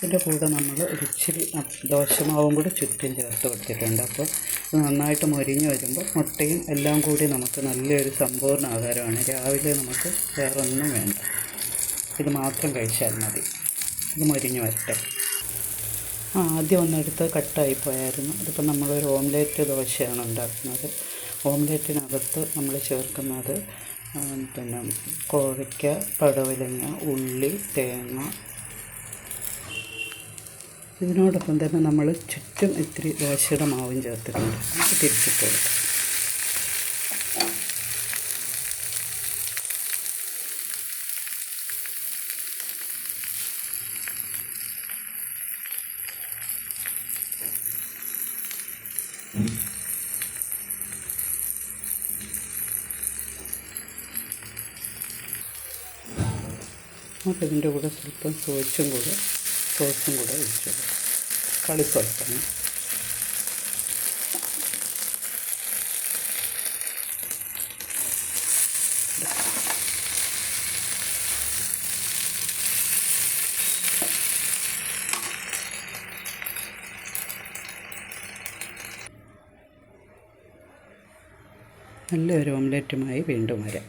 ഇതിന്റെ കൂടെ നമ്മൾ ഒരിച്ചിരി ദോശമാവും കൂടി ചുറ്റും ചേർത്ത് കൊടുത്തിട്ടുണ്ട് അപ്പോൾ ഇത് നന്നായിട്ട് മൊരിഞ്ഞ് വരുമ്പോൾ മുട്ടയും എല്ലാം കൂടി നമുക്ക് നല്ലൊരു സമ്പൂർണ ആഹാരമാണ്. രാവിലെ നമുക്ക് വേറെ ഒന്നും വേണ്ട. ഇത് മാത്രം കഴിച്ചാൽ മതി. ഇത് മൊരിഞ്ഞ് വരട്ടെ. ആ ആദ്യം ഒന്നെടുത്ത് കട്ടായി പോയായിരുന്നു. ഇതിപ്പോൾ നമ്മളൊരു ഓംലേറ്റ് ദോശയാണ് ഉണ്ടാക്കുന്നത്. ഓംലേറ്റിനകത്ത് നമ്മൾ ചേർക്കുന്നത് പിന്നെ കോവയ്ക്ക പടവലങ്ങ ഉള്ളി തേങ്ങ ഇതിനോടൊപ്പം തന്നെ നമ്മൾ ചുറ്റും ഇത്തിരി ദോശയുടെ മാവും ചേർത്തിട്ടുണ്ട് അത് തിരിച്ചിട്ട് കൊടുക്കാം. നമുക്ക് ഇതിന്റെ കൂടെ സ്വല്പം സോച്ചും കൂടെ സോസും കൂടെ ഒഴിച്ചു കളി സോസാണ് നല്ലൊരു ഓംലെറ്റുമായി വീണ്ടും വരാം.